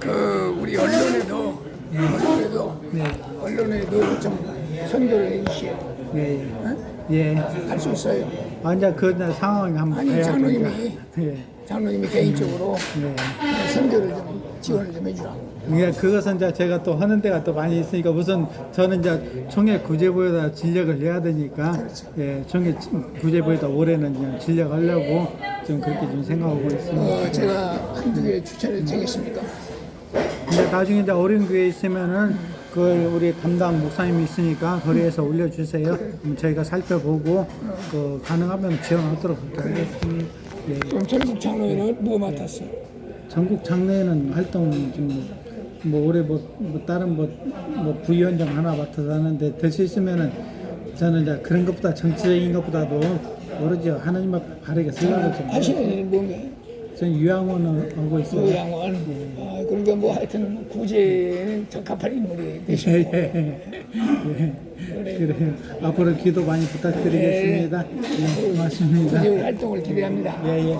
그 우리 언론에도 언론에도 네. 언론에도 좀 선교를 해주시오. 예. 예. 할 수 있어요. 아, 이제 그 상황 한번 아니 봐야 장로님이 예. 장로님이 개인적으로 네. 선교를 좀 지원을 좀 해주라. 예, 그것은 이제 제가 또 하는 데가 또 많이 있으니까 우선 저는 이제 총회 구제부에다 진력을 내야 되니까 예, 총회 구제부에다 올해는 그냥 진력하려고 좀 그렇게 좀 생각하고 있습니다. 어, 제가 한두 개 추천해 드리겠습니까? 근데 나중에 이제 어린 교회 있으면은 그 우리 담당 목사님이 있으니까 거리에서 올려주세요. 그럼 저희가 살펴보고 그 가능하면 지원하도록 하겠습니다. 예. 그럼 전국 장로회는 뭐 맡았어? 전국 장례는 활동 좀뭐 올해 뭐, 뭐 다른 뭐, 뭐 부위원장 하나 맡아서 하는데 될 수 있으면은 저는 이제 그런 것보다 정치적인 것보다도 오로지 하나님 앞 바르게 쓰려고 좀 하시는 일은 뭔가 저는 유양원을 하고 있어요. 요양원. 아, 그러니까 뭐 하여튼 구제는 적합한 인물이 되시고 예, 예, 예. 그래요. 앞으로 기도 많이 부탁드리겠습니다. 예, 고맙습니다. 구제 활동을 기대합니다. 예, 예.